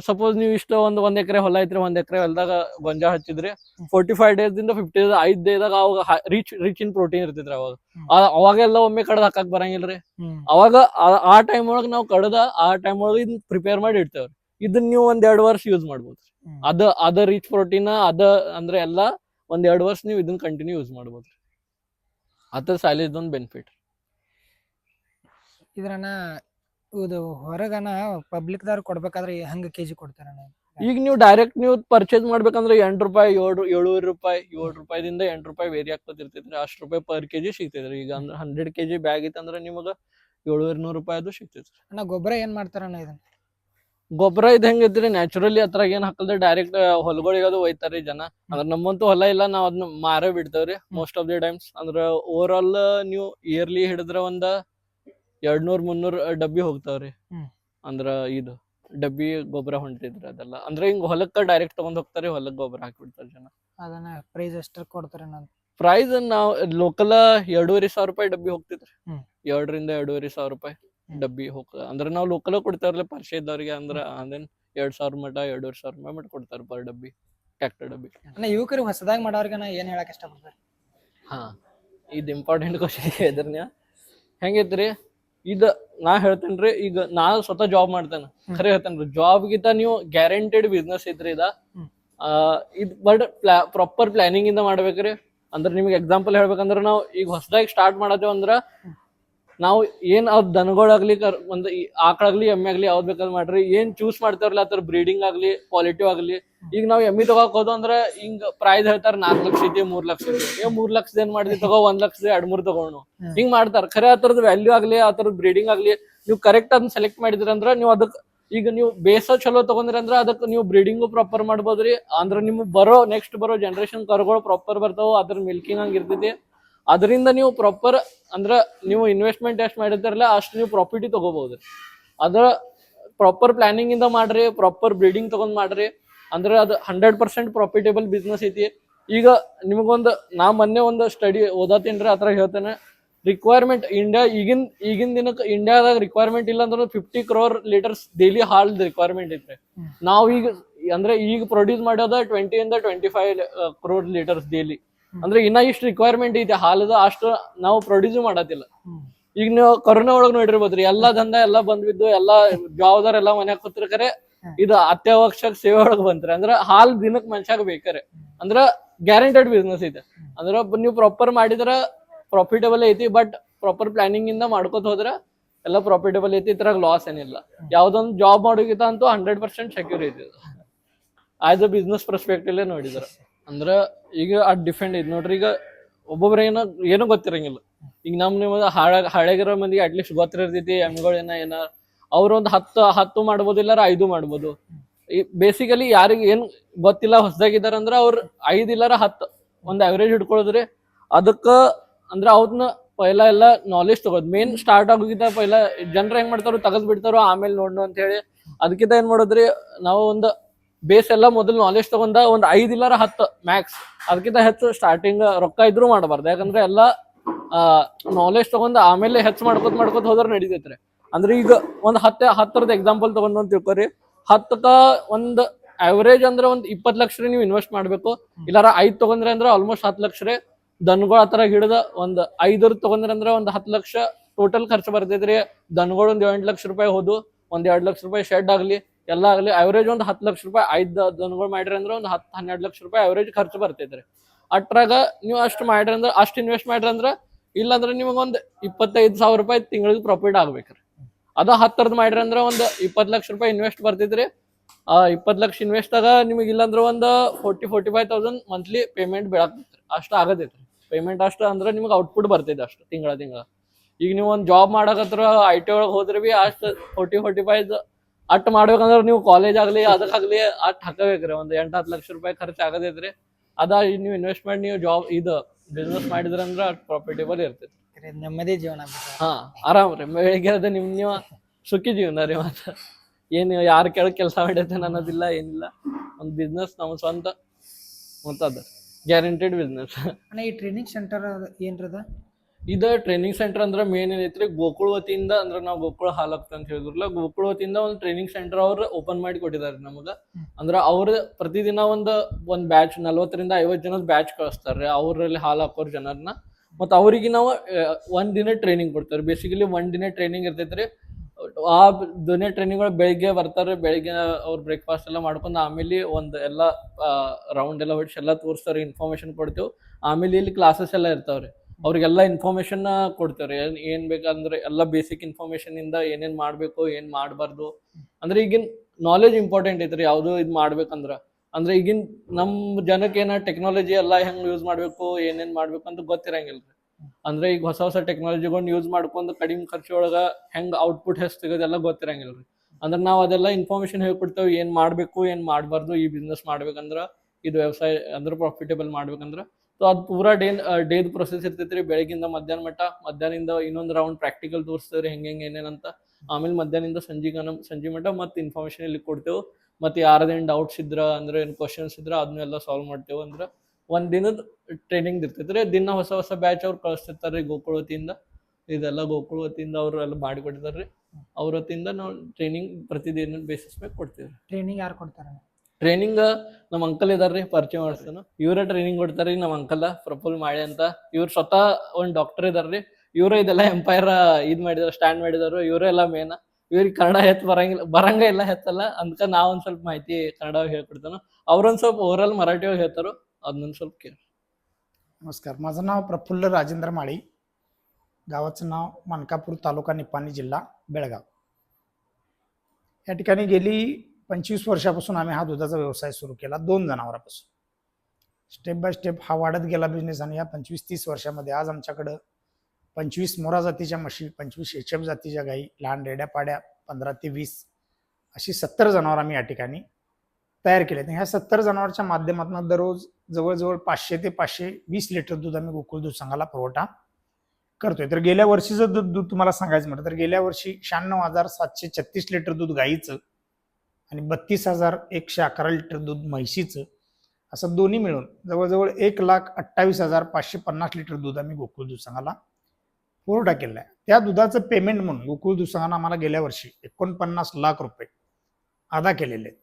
ಸಪೋಸ್ ನೀವು ಇಷ್ಟ ಒಂದ್ ಒಂದ್ ಎಕರೆ ಹೊಲ ಐತ್ರಿ ಒಂದ್ ಎಕರೆ ಹೊಲದಾಗ ಗೊಂಜಾಳ ಹಚ್ಚಿದ್ರಿ. ಫೋರ್ಟಿ ಫೈವ್ ಡೇಸ್ ಇಂದ ಫಿಫ್ಟಿ ಐದ್ ಡೇದಾಗ ಅವಾಗ ರಿಚ್ ರಿಚ್ ಇನ್ ಪ್ರೋಟೀನ್ ಇರ್ತೈತ್ರಿ ಅವಾಗ. ಅವಾಗೆಲ್ಲ ಒಮ್ಮೆ ಕಡದ್ ಹಾಕಕ್ ಬರಂಗಿಲ್ರಿ. ಅವಾಗ ಆ- ಟೈಮ್ ಒಳಗ ನಾವು ಕಡದ ಆ ಟೈಮ್ ಒಳಗ್ ಇದನ್ನ ಪ್ರಿಪೇರ್ ಮಾಡಿ ಇಡ್ತೇವ್ರಿ. ಇದನ್ನ ನೀವು ಒಂದ್ ಎರಡ್ ವರ್ಷ ಯೂಸ್ ಮಾಡ್ಬೋದು ಅದ ಅದ ರಿಚ್ ಪ್ರೋಟೀನ್ ಅದ ಅಂದ್ರೆ ಎಲ್ಲಾ ಒಂದ್ ಎರಡ್ ವರ್ಷ ನೀವು ಇದನ್ನ ಕಂಟಿನ್ಯೂ ಯೂಸ್ ಮಾಡ್ಬೋದ್ರಿ. ಅದ್ರ ಸೈಲೇಜ್ ಒಂದ್ ಬೆನಿಫಿಟ್ ಇದ್ರಣ್ಣ ಇದು ಹೊರಗನ ಪಬ್ಲಿಕ್ ದಾರ ಕೊಡ್ಬೇಕಾದ್ರೆ ಹಂಗ ಕೆಜಿ ಕೊಡ್ತಾರ ಈಗ ನೀವು ಡೈರೆಕ್ಟ್ ನೀವು ಪರ್ಚೇಸ್ ಮಾಡ್ಬೇಕಂದ್ರೆ ಎಂಟು ರೂಪಾಯಿ ಏಳು ಏಳುವರೆ ರೂಪಾಯಿ ಏಳು ರೂಪಾಯಿದಿಂದ ಎಂಟು ರೂಪಾಯಿ ವೇರಿ ಆಗ್ತದಿರ್ತಿದ್ರೆ ಅಷ್ಟು ರೂಪಾಯಿ ಪರ್ ಕೆಜಿ ಸಿಗ್ತೈತ್ರಿ. ಈಗ ಅಂದ್ರೆ ಹಂಡ್ರೆಡ್ ಕೆಜಿ ಬ್ಯಾಗ್ ಇತ್ತಂದ್ರೆ ನಿಮಗ ಏಳುವರೆ ನೂರು ರೂಪಾಯಿ ಅದು ಸಿಗ್ತೈತ್ರಿ. ಅಣ್ಣ ಗೊಬ್ಬರ ಏನ್ ಮಾಡ್ತಾರಣ್ಣ ಇದನ್ನ? ಗೊಬ್ಬರ ಇದು ಹೆಂಗಿದ್ರಿ ನ್ಯಾಚುರಲಿ ಅದ್ರಾಗ ಏನ್ ಹಾಕಲ್ದೆ ಡೈರೆಕ್ಟ್ ಹೊಲಗಳಿಗೆ ಅದು ಒಯ್ತಾರಿ ಜನ. ಅಂದ್ರೆ ನಮ್ಮಂತೂ ಹೊಲ ಇಲ್ಲ ನಾವ್ ಅದನ್ನ ಮಾರೇ ಬಿಡ್ತೇವ್ರಿ ಮೋಸ್ಟ್ ಆಫ್ ದಿ ಟೈಮ್ಸ್ ಅಂದ್ರ ಓವರ್ ಆಲ್ ನೀವು ಇಯರ್ಲಿ ಹಿಡಿದ್ರೆ ಒಂದ ಎರಡ್ ನೂರ್ ಮುನ್ನೂರ್ ಡಬ್ಬಿ ಹೋಗ್ತಾವ್ರಿ. ಅಂದ್ರ ಇದು ಡಬ್ಬಿ ಗೊಬ್ಬರ ಹೊಂಟಿದ್ರ ಅದೆಲ್ಲ. ಅಂದ್ರೆ ಹಿಂಗ್ ಹೊಲಕ್ಕ ಡೈರೆಕ್ಟ್ ತಗೊಂಡ್ ಹೋಗ್ತಾರಿ ಹೊಲಕ್ ಗೊಬ್ಬರ ಹಾಕ್ಬಿಡ್ತಾರ ಜನ. ಅದನ್ನ ಪ್ರೈಸ್ ಎಷ್ಟ್ ಕೊಡ್ತಾರೆ ಪ್ರೈಸ್ ನಾವ್ ಲೋಕಲ್ ಎರಡೂವರೆ ಸಾವಿರ ರೂಪಾಯಿ ಡಬ್ಬಿ ಹೋಗ್ತಿದ್ರಿ. ಎರಡರಿಂದ ಎರಡೂವರೆ ಸಾವಿರ ರೂಪಾಯಿ ಡಬ್ಬಿ ಹೋಗ್ತದ ಅಂದ್ರೆ ನಾವ್ ಲೋಕಲ್ ಕೊಡ್ತಾರಲ್ಲ ಪರಿಚಯ ಇದ್ದವ್ರಿಗೆ ಅಂದ್ರ ಅದೇನ್ ಎರಡ್ ಸಾವಿರ ಮಟ ಎರಡೂವರೆ ಸಾವಿರ ರೂಪಾಯಿ ಮಟ್ಟ ಕೊಡ್ತಾರ ಪರ್ ಡಬ್ಬಿ ಟ್ಯಾಕ್ಟರ್ ಡಬ್ಬಿ. ಯುವಕರಿಗೆ ಹೊಸದಾಗಿ ಮಾಡೋರ್ಗ ನಾ ಏನ್ ಹೇಳಕ್ ಇಷ್ಟಪಡ್ತಾರೆ? ಹಾ ಇದು ಇಂಪಾರ್ಟೆಂಟ್ ಕ್ವಶನ್ ಕೇಳಿದ್ರಿ ನೀವು. ಹೆಂಗೈತ್ರಿ ಇದ ನಾ ಹೇಳ್ತೇನ್ರಿ ಈಗ ನಾ ಸ್ವತಃ ಜಾಬ್ ಮಾಡ್ತೇನೆ. ಖರೆ ಹೇಳ್ತೇನ್ರಿ ಜಾಬ್ ಗಿಂತ ನೀವು ಗ್ಯಾರಂಟೆಡ್ ಬಿಸ್ನೆಸ್ ಐತ್ರಿ ಇದ. ಇದು ಆ, ಇದ್ ಬಟ್ ಪ್ರಾಪರ್ ಪ್ಲಾನಿಂಗ್ ಇಂದ ಮಾಡ್ಬೇಕ್ರಿ. ಅಂದ್ರೆ ನಿಮ್ಗೆ ಎಕ್ಸಾಂಪಲ್ ಹೇಳ್ಬೇಕಂದ್ರ ನಾವು ಈಗ ಹೊಸದಾಗಿ ಸ್ಟಾರ್ಟ್ ಮಾಡತ್ತೇವ ಅಂದ್ರ ನಾವು ಏನ್ ಅವ್ರ ದನಗಳಾಗ್ಲಿ ಕರ್ ಒಂದ್ ಆಕಳಾಗ್ಲಿ ಎಮ್ಮೆ ಆಗ್ಲಿ ಯಾವ್ದು ಬೇಕಾದ್ ಮಾಡ್ರಿ. ಏನ್ ಚೂಸ್ ಮಾಡ್ತಾರಲ್ಲ ಅದ್ರ ಬ್ರೀಡಿಂಗ್ ಆಗ್ಲಿ ಕ್ವಾಲಿಟಿ ಆಗ್ಲಿ. ಈಗ ನಾವ್ ಎಮ್ಮಿ ತಗೋಕ್ ಹೋದ ಅಂದ್ರೆ ಹಿಂಗ್ ಪ್ರೈಸ್ ಹೇಳ್ತಾರ ನಾಲ್ಕ್ ಲಕ್ಷ ಐತಿ ಮೂರ್ ಲಕ್ಷ ಐತಿ ಏ ಮೂರ್ ಲಕ್ಷದ ಏನ್ ಮಾಡಿದ್ವಿ ತಗೋ ಒಂದ್ ಲಕ್ಷದ ಎರಡ್ ಮೂರ್ ತಗೋಣ. ಹಿಂಗ್ ಮಾಡ್ತಾರ. ಖರೆ ಥರದ ವ್ಯಾಲ್ಯೂ ಆಗ್ಲಿ ಥರದ ಬ್ರೀಡಿಂಗ್ ಆಗ್ಲಿ ನೀವು ಕರೆಕ್ಟ್ ಅದನ್ನ ಸೆಲೆಕ್ಟ್ ಮಾಡಿದ್ರಿ ಅಂದ್ರ ನೀವು ಅದಕ್ಕೆ ಈಗ ನೀವು ಬೇಸ ಚಲೋ ತಗೊಂಡ್ರಿ ಅಂದ್ರೆ ಅದಕ್ಕೆ ನೀವು ಬ್ರೀಡಿಂಗು ಪ್ರಾಪರ್ ಮಾಡ್ಬೋದ್ರಿ. ಅಂದ್ರೆ ನಿಮ್ಗೆ ಬರೋ ನೆಕ್ಸ್ಟ್ ಬರೋ ಜನರೇಷನ್ ಕರುಗಳು ಪ್ರಾಪರ್ ಬರ್ತಾವ ಅದ್ರ ಮಿಲ್ಕಿಂಗ್ ಹಂಗ್ ಇರ್ತೈತಿ. ಅದರಿಂದ ನೀವು ಪ್ರಾಪರ್ ಅಂದ್ರೆ ನೀವು ಇನ್ವೆಸ್ಟ್ಮೆಂಟ್ ಎಷ್ಟು ಮಾಡಿರ್ತಾರಲ್ಲ ಅಷ್ಟು ನೀವು ಪ್ರಾಫಿಟ್ ತಗೋಬಹುದು. ಅದ್ರ ಪ್ರಾಪರ್ ಪ್ಲಾನಿಂಗ್ ಇಂದ ಮಾಡ್ರಿ ಪ್ರಾಪರ್ ಬ್ರೀಡಿಂಗ್ ತಗೊಂಡ್ ಮಾಡ್ರಿ. ಅಂದ್ರೆ ಅದು ಹಂಡ್ರೆಡ್ ಪರ್ಸೆಂಟ್ ಪ್ರಾಫಿಟೇಬಲ್ ಬಿಸ್ನೆಸ್ ಐತಿ. ಈಗ ನಿಮಗೊಂದು ನಾ ಮೊನ್ನೆ ಒಂದು ಸ್ಟಡಿ ಓದಾತೀನಿ ಆತರ ಹೇಳ್ತೇನೆ. ರಿಕ್ವೈರ್ಮೆಂಟ್ ಇಂಡಿಯಾ ಈಗಿನ ಈಗಿನ ದಿನಕ್ಕೆ ಇಂಡಿಯಾದಾಗ ರಿಕ್ವೈರ್ಮೆಂಟ್ ಇಲ್ಲ ಅಂದ್ರೆ ಫಿಫ್ಟಿ ಕ್ರೋರ್ ಲೀಟರ್ಸ್ ಡೈಲಿ ಹಾಲ್ ರಿಕ್ವೈರ್ಮೆಂಟ್ ಐತ್ರಿ. ನಾವು ಈಗ ಅಂದ್ರೆ ಈಗ ಪ್ರೊಡ್ಯೂಸ್ ಮಾಡೋದ ಟ್ವೆಂಟಿ ಇಂದ twenty five crore litres daily ಅಂದ್ರೆ ಇನ್ನ ಇಷ್ಟು ರಿಕ್ವೈರ್ಮೆಂಟ್ ಐತೆ ಹಾಲದ ಅಷ್ಟು ನಾವು ಪ್ರೊಡ್ಯೂಸ್ ಮಾಡೋದಿಲ್ಲ ಈಗ ನೀವು ಕೊರೋನಾ ಒಳಗ್ ನೋಡಿರ್ಬೋದ್ರಿ ಎಲ್ಲಾ ದಂಧ ಎಲ್ಲಾ ಬಂದ್ಬಿದ್ದು ಎಲ್ಲಾ ಜವಾಬ್ದಾರ ಎಲ್ಲಾ ಮನ್ಯಾಗ ಕೂತಿರ್ಕರೆ. ಇದು ಅತ್ಯವಶ್ಯಕ ಸೇವೆ ಒಳಗ್ ಬಂತ್ರಿ. ಅಂದ್ರ ಹಾಲ್ ದಿನಕ್ ಮನ್ಷ್ಯಾಗ ಬೇಕರೆ. ಅಂದ್ರ ಗ್ಯಾರಂಟೆಡ್ ಬಿಸ್ನೆಸ್ ಐತೆ. ಅಂದ್ರ ನೀವು ಪ್ರಾಪರ್ ಮಾಡಿದ್ರ ಪ್ರಾಫಿಟಬಲ್ ಐತಿ ಬಟ್ ಪ್ರಾಪರ್ ಪ್ಲಾನಿಂಗ್ ಇಂದ ಮಾಡ್ಕೋತ ಹೋದ್ರ ಎಲ್ಲ ಪ್ರಾಫಿಟಬಲ್ ಐತಿ ಇದ್ರಾಗ ಲಾಸ್ ಏನಿಲ್ಲ. ಯಾವ್ದೊಂದ್ ಜಾಬ್ ಮಾಡೋಗಿಂತ ಅಂತೂ ಹಂಡ್ರೆಡ್ ಪರ್ಸೆಂಟ್ ಸೆಕ್ಯೂರ್ ಐತಿ. ಆಸ್ ಅ ಬಿಸ್ನೆಸ್ ಪರ್ಸ್ಪೆಕ್ಟಿವ್ ನೋಡಿದ್ರ. ಅಂದ್ರ ಈಗ ಅದ್ ಡಿಫೆಂಡ್ ಐತಿ. ನೋಡ್ರಿ ಈಗ ಒಬ್ಬೊಬ್ರ ಏನೋ, ಏನೂ ಗೊತ್ತಿರಂಗಿಲ್ಲ. ಈಗ ನಮ್ ಹಾಳ ಹಳೆಗಿರೋ ಮಂದಿಗೆ ಅಟ್ಲೀಸ್ಟ್ ಗೊತ್ತಿರ್ತೈತಿ ಎಮ್ಗಳು ಏನ ಅವ್ರ ಒಂದ್ ಹತ್ತು ಹತ್ತು ಮಾಡ್ಬೋದು ಇಲ್ಲಾರ ಐದು ಮಾಡ್ಬೋದು. ಬೇಸಿಕಲಿ ಯಾರಿಗೆ ಏನ್ ಗೊತ್ತಿಲ್ಲ ಹೊಸದಾಗಿದಾರ ಅಂದ್ರ ಅವ್ರ ಐದ್ ಇಲ್ಲಾರ ಹತ್ತು. ಒಂದ್ ಅವರೇಜ್ ಹಿಡ್ಕೊಳ್ಳೋದ್ರಿ ಅದಕ್ಕ ಅಂದ್ರ ಅವ್ರನ್ನ ಪೈಲ ಎಲ್ಲ ನಾಲೆಜ್ ತಗೋದ್. ಮೇನ್ ಸ್ಟಾರ್ಟ್ ಆಗೋಗಿದ್ದ ಪೈಲ ಜನರು ಹೆಂಗ್ ಮಾಡ್ತಾರೋ, ತಗದ್ ಬಿಡ್ತಾರೋ, ಆಮೇಲೆ ನೋಡೋಣ ಅಂತ ಹೇಳಿ ಅದಕ್ಕಿಂತ ಏನ್ ಮಾಡೋದ್ರಿ, ನಾವು ಒಂದು ಬೇಸ್ ಎಲ್ಲ ಮೊದಲು ನಾಲೆಜ್ ತಗೊಂಡ ಒಂದ್ ಐದ್ ಇಲ್ಲಾರ ಹತ್ತು ಮ್ಯಾಕ್ಸ್ ಅದಕ್ಕಿಂತ ಹೆಚ್ಚು ಸ್ಟಾರ್ಟಿಂಗ್ ರೊಕ್ಕ ಇದ್ರು ಮಾಡಬಾರ್ದು. ಯಾಕಂದ್ರೆ ಎಲ್ಲ ನಾಲೆಜ್ ತಗೊಂಡ ಆಮೇಲೆ ಹೆಚ್ಚು ಮಾಡ್ಕೋತ ಮಾಡ್ಕೊತ ಹೋದ್ರ ನಡೀತೈತ್ರಿ. ಅಂದ್ರೆ ಈಗ ಒಂದ್ ಹತ್ತ, ಹತ್ತರದ ಎಕ್ಸಾಂಪಲ್ ತಗೊಂಡ್ ಅಂತ ತಿಳ್ಕೊರಿ. ಹತ್ತಕ್ಕ ಒಂದ್ ಅವರೇಜ್ ಅಂದ್ರೆ ಒಂದ್ ಇಪ್ಪತ್ ಲಕ್ಷ ರೀ ನೀವು ಇನ್ವೆಸ್ಟ್ ಮಾಡ್ಬೇಕು. ಇಲ್ಲಾರ ಐದ್ ತಗೊಂಡ್ರೆ ಅಂದ್ರೆ ಆಲ್ಮೋಸ್ಟ್ ಹತ್ತು ಲಕ್ಷ ರೀ. ದನ್ಗಳ ಆತರ ಹಿಡಿದ ಒಂದ್ ಐದರ್ ತಗೊಂಡ್ರೆ ಅಂದ್ರೆ ಒಂದ್ ಹತ್ತು ಲಕ್ಷ ಟೋಟಲ್ ಖರ್ಚು ಬರ್ತೈತ್ರಿ. ದನಗಳು ಒಂದ್ ಎಂಟು ಲಕ್ಷ ರೂಪಾಯಿ ಹೋದು. ಒಂದ್ ಎರಡ್ ಲಕ್ಷ ರೂಪಾಯಿ ಶೆಡ್ ಆಗ್ಲಿ. ಎಲ್ಲ ಆಗಲಿ ಅವರೇಜ್ ಒಂದು ಹತ್ತು ಲಕ್ಷ ರೂಪಾಯಿ, ಐದು ದನಗಳು ಮಾಡ್ರಿ ಅಂದ್ರೆ ಒಂದ್ ಹತ್ತು ಹನ್ನೆರಡು ಲಕ್ಷ ರೂಪಾಯಿ ಅವರೇಜ್ ಖರ್ಚು ಬರ್ತೈತ್ರಿ ಅಟ್ರಾಗ ನೀವು ಅಷ್ಟು ಮಾಡ್ರಿ ಅಂದ್ರೆ, ಅಷ್ಟು ಇನ್ವೆಸ್ಟ್ ಮಾಡ್ರಿ ಅಂದ್ರೆ, ಇಲ್ಲಾಂದ್ರೆ ಒಂದು ಇಪ್ಪತ್ತೈದು ಸಾವಿರ ರೂಪಾಯಿ ತಿಂಗಳಿಗೆ ಪ್ರಾಫಿಟ್ ಆಗ್ಬೇಕ್ರಿ. ಅದ ಹತ್ತರದ್ದು ಮಾಡ್ರಿ ಅಂದ್ರೆ ಒಂದು ಇಪ್ಪತ್ತು ಲಕ್ಷ ರೂಪಾಯಿ ಇನ್ವೆಸ್ಟ್ ಬರ್ತೈತ್ರಿ ಆ ಇಪ್ಪತ್ತು ಲಕ್ಷ ಇನ್ವೆಸ್ಟ್ ಆಗ ನಿಮಗೆ ಇಲ್ಲಾಂದ್ರೆ ಒಂದು forty forty five thousand monthly payment ಬೀಳಾಕ್ತೈತ್ರಿ ಅಷ್ಟು ಆಗತೈತ್ರಿ. ಪೇಮೆಂಟ್ ಅಷ್ಟು ಅಂದ್ರೆ ನಿಮ್ಗೆ ಔಟ್ಪುಟ್ ಬರ್ತೈತೆ ಅಷ್ಟು ತಿಂಗಳ ತಿಂಗಳ. ಈಗ ನೀವು ಒಂದು ಜಾಬ್ ಮಾಡಕತ್ರ ಐ ಟಿ ಒಳಗೆ ಹೋದ್ರೆ ಬಿ ಅಷ್ಟು ಫೋರ್ಟಿ ಫೋರ್ಟಿ ಫೈವ್ ಅಟ್ ಮಾಡ್ಬೇಕಂದ್ರೆ ನೀವು ಕಾಲೇಜ್ ಆಗಲಿ ಅದಕ್ಕಾಗ್ಲಿ ಅಟ್ ಹಾಕಬೇಕ್ರಿ. ಒಂದು ಎಂಟು ಹತ್ತು ಲಕ್ಷ ರೂಪಾಯಿ ಖರ್ಚು ಆಗದಿದ್ರೆ ಅದ ನೀವು ಇನ್ವೆಸ್ಟ್ಮೆಂಟ್ ನೀವು ಜಾಬ್ ಇದು ಬಿಸ್ನೆಸ್ ಮಾಡಿದ್ರೆ ಅಂದ್ರೆ ಅಟ್ ಪ್ರಾಫಿಟೇಬಲ್ ಇರ್ತೈತಿ ನೆಮ್ಮದಿ ಜೀವನ. ಹಾ ಆರಾಮ್ ರೀ. ಬೆಳಿಗ್ಗೆ ಅದ ನಿಮ್ ನೀವು ಸುಖಿ ಜೀವನ ರೀ ಮತ್ತ. ಏನು ಯಾರ ಕೆಳಗೆ ಕೆಲಸ ಮಾಡೈತೆ ಅನ್ನೋದಿಲ್ಲ ಏನಿಲ್ಲ. ಒಂದು ಬಿಸ್ನೆಸ್ ನಮ್ಮ ಸ್ವಂತ. ಮತ್ತದ ಗ್ಯಾರಂಟಿಡ್ ಬಿಸ್ನೆಸ್ ಅಣ್ಣ ಈ ಟ್ರೈನಿಂಗ್ ಸೆಂಟರ್ ಏನ್ರದ ಇದು ಟ್ರೈನಿಂಗ್ ಸೆಂಟರ್ ಅಂದ್ರೆ ಮೇನ್ ಏನೈತ್ರಿ? ಗೋಕುಳ ವತಿಯಿಂದ ಅಂದ್ರೆ ನಾವು ಗೋಕುಳ ಹಾಲಾಗ್ತ ಅಂತ ಹೇಳಿದ್ರಲ್ಲ ಗೋಕುಳ ವತಿಯಿಂದ ಒಂದು ಟ್ರೈನಿಂಗ್ ಸೆಂಟರ್ ಅವ್ರು ಓಪನ್ ಮಾಡಿ ಕೊಟ್ಟಿದ್ದಾರೆ ನಮಗ. ಅಂದ್ರೆ ಅವ್ರ ಪ್ರತಿದಿನ ಒಂದು ಒಂದ್ ಬ್ಯಾಚ್ ನಲ್ವತ್ತರಿಂದ ಐವತ್ತು ಜನದ ಬ್ಯಾಚ್ ಕಳಿಸ್ತಾರೆ ಅವರಲ್ಲಿ ಹಾಲು ಹಾಕೋರ್ ಜನರನ್ನ ಮತ್ತು ಅವ್ರಿಗೆ ನಾವು ಒಂದು ದಿನ ಟ್ರೈನಿಂಗ್ ಕೊಡ್ತಾರೆ ಬೇಸಿಕಲಿ ಒಂದ್ ದಿನ ಟ್ರೈನಿಂಗ್ ಇರ್ತೈತ್ರಿ. ಆ ದಿನ ಟ್ರೈನಿಂಗ್ ಬೆಳಿಗ್ಗೆ ಬರ್ತಾರೆ ಬೆಳಿಗ್ಗೆ ಅವ್ರ ಬ್ರೇಕ್ಫಾಸ್ಟ್ ಎಲ್ಲ ಮಾಡ್ಕೊಂಡು ಆಮೇಲೆ ಒಂದು ಎಲ್ಲ ರೌಂಡ್ ಎಲ್ಲ ಹೊಡ್ಸಿ ಎಲ್ಲ ತೋರಿಸ್ತಾರೆ ಇನ್ಫಾರ್ಮೇಶನ್ ಕೊಡ್ತೇವೆ. ಆಮೇಲೆ ಇಲ್ಲಿ ಕ್ಲಾಸಸ್ ಎಲ್ಲ ಇರ್ತಾವ್ರಿ. ಅವ್ರಿಗೆಲ್ಲ ಇನ್ಫಾರ್ಮೇಶನ್ನ ಕೊಡ್ತಾರೆ. ಏನು ಬೇಕಂದ್ರೆ ಎಲ್ಲ ಬೇಸಿಕ್ ಇನ್ಫಾರ್ಮೇಶನ್ ಇಂದ ಏನೇನ್ ಮಾಡಬೇಕು, ಏನು ಮಾಡಬಾರ್ದು. ಅಂದ್ರೆ ಈಗಿನ ನಾಲೆಜ್ ಇಂಪಾರ್ಟೆಂಟ್ ಐತ್ರಿ. ಯಾವುದು ಇದು ಮಾಡ್ಬೇಕಂದ್ರ. ಅಂದ್ರೆ ಈಗಿನ ನಮ್ಮ ಜನಕ್ಕೆ ಏನ ಟೆಕ್ನಾಲಜಿ ಎಲ್ಲ ಹೆಂಗ್ ಯೂಸ್ ಮಾಡಬೇಕು, ಏನೇನ್ ಮಾಡ್ಬೇಕು ಅಂತ ಗೊತ್ತಿರಂಗಿಲ್ರಿ. ಅಂದ್ರೆ ಈಗ ಹೊಸ ಹೊಸ ಟೆಕ್ನಾಲಜಿಗಳನ್ನ ಯೂಸ್ ಮಾಡ್ಕೊಂಡು ಕಡಿಮೆ ಖರ್ಚೊಳಗ ಹೆಂಗ್ ಔಟ್ಪುಟ್ ಹೆಸ್ ತೆಗೋದೆಲ್ಲ ಗೊತ್ತಿರಂಗಿಲ್ಲ ಗೊತ್ತಿರಂಗಿಲ್ರಿ. ಅಂದ್ರೆ ನಾವು ಅದೆಲ್ಲ ಇನ್ಫಾರ್ಮೇಶನ್ ಹೇಳ್ಕೊಡ್ತೇವೆ. ಏನ್ ಮಾಡ್ಬೇಕು, ಏನ್ ಮಾಡಬಾರ್ದು ಈ ಬಿಸ್ನೆಸ್ ಮಾಡ್ಬೇಕಂದ್ರ, ಇದು ವ್ಯವಸಾಯ ಅಂದ್ರೆ ಪ್ರಾಫಿಟೇಬಲ್ ಮಾಡ್ಬೇಕಂದ್ರ ಸೊ ಅದು ಪೂರಾ ಡೇ ಡೇದ್ ಪ್ರೊಸೆಸ್ ಇರ್ತೈತ್ರಿ. ಬೆಳಗಿಂದ ಮಧ್ಯಾಹ್ನ ಮಟ್ಟ ಮಧ್ಯಾಹ್ನದಿಂದ ಇನ್ನೊಂದು ರೌಂಡ್ ಪ್ರಾಕ್ಟಿಕಲ್ ತೋರಿಸ್ತಾರೆ ಹೆಂಗೆ ಹೆಂಗೆ ಏನೇನಂತ ಆಮೇಲೆ ಮಧ್ಯಾಹ್ನದಿಂದ ಸಂಜೆಗನ ಸಂಜೆ ಮಟ್ಟ ಮತ್ತೆ ಇನ್ಫಾರ್ಮೇಶನ್ ಇಲ್ಲಿ ಕೊಡ್ತೇವೆ. ಮತ್ತೆ ಯಾರದೇನು ಡೌಟ್ಸ್ ಇದ್ರ, ಅಂದ್ರೆ ಏನು ಕ್ವಶನ್ಸ್ ಇದ್ರೆ ಅದನ್ನೆಲ್ಲ ಸಾಲ್ವ್ ಮಾಡ್ತೇವೆ. ಅಂದ್ರೆ ಒಂದು ದಿನದ ಟ್ರೈನಿಂಗ್ ಇರ್ತೈತ್ರಿ. ದಿನ ಹೊಸ ಹೊಸ ಬ್ಯಾಚ್ ಅವ್ರು ಕಳಿಸ್ತಿರ್ತಾರೆ ಗೋಕುಳ ವತಿಯಿಂದ ಇದೆಲ್ಲ ಗೋಕುಳ ವತಿಯಿಂದ ಅವರು ಎಲ್ಲ ಮಾಡಿಕೊಟ್ಟಿದ್ದಾರೆ ಅವ್ರ ವತಿಯಿಂದ ನಾವು ಟ್ರೈನಿಂಗ್ ಪ್ರತಿದಿನ ಬೇಸಿಸ್ ಮೇಲೆ ಕೊಡ್ತೀವಿ ಟ್ರೈನಿಂಗ್ ಯಾರು ಕೊಡ್ತಾರ? ಟ್ರೈನಿಂಗ್ ನಮ್ಮ ಅಂಕಲ್ ಇದಾರ್ರಿ ಪರಿಚಯ ಮಾಡಿಸ್ತಾನ ಇವರೇ ಟ್ರೈನಿಂಗ್ ಕೊಡ್ತಾರ್ರಿ ನಮ್ಮ ಅಂಕಲ್ ಪ್ರಫುಲ್ ಮಾಡಿ ಅಂತ ಇವ್ರು ಸ್ವತಃ ಒಂದ್ ಡಾಕ್ಟರ್ ಇದಾರ್ರಿ ಇವರೇ ಇದೆಲ್ಲ ಎಂಪೈರ್ ಇದ್ ಮಾಡಿದಾರೆ ಸ್ಟ್ಯಾಂಡ್ ಮಾಡಿದಾರು ಇವರೇ ಎಲ್ಲ ಮೇನ್ ಇವ್ರಿಗೆ ಕನ್ನಡ ಹೆತ್ ಬರಂಗಿಲ್ಲ ಬರಂಗ ಇಲ್ಲ ಹೆತ್ತಲ್ಲ ಅದಕ್ಕೆ ನಾವ್ ಒಂದ್ ಸ್ವಲ್ಪ ಮಾಹಿತಿ ಕನ್ನಡ ಹೇಳ್ಕೊಡ್ತಾನ ಅವ್ರೊಂದ್ ಸ್ವಲ್ಪ ಓವರಾಲ್ ಮರಾಠಿ ಒಳಗೆ ಹೇಳ್ತಾರೋ ಅದನ್ನೊಂದ್ ಸ್ವಲ್ಪ ಕೇಳಿ नमस्कार माझं नाव प्रफुल्ल राजेंद्र माळी गावाचं नाव मानकापूर तालुका निपाणी जिल्हा बेळगाव या ठिकाणी गेली पंचवीस वर्षापासून आम्ही हा दुधाचा व्यवसाय सुरू केला दोन जनावरांपासून. स्टेप बाय स्टेप हा वाढत गेला बिझनेस आणि या पंचवीस तीस वर्षामध्ये आज आमच्याकडं पंचवीस मोरा जातीच्या म्हशी पंचवीस एचएफ जातीच्या गाई लहान रेड्या पाड्या पंधरा ते वीस अशी सत्तर जनावर आम्ही या ठिकाणी तयार केले ह्या सत्तर जनावरच्या माध्यमातून दररोज जवळजवळ पाचशे ते पाचशे वीस लिटर दूध आम्ही गोकुळ दूध संघाला पुरवठा करतोय. तर गेल्या वर्षीचं दूध दूध तुम्हाला सांगायचं म्हटलं तर गेल्या वर्षी शहाण्णव हजार सातशे छत्तीस लिटर दूध गाईचं आणि बत्तीस हजार एकशे अकरा लिटर दूध म्हैशीचं असं दोन्ही मिळून जवळजवळ एक लाख अठ्ठावीस हजार पाचशे पन्नास लिटर दूध आम्ही गोकुळ दुसंगाला पुरवठा केलेला आहे त्या दुधाचं पेमेंट म्हणून गोकुळ दूध आम्हाला गेल्या वर्षी एकोणपन्नास लाख रुपये अदा केलेले आहेत.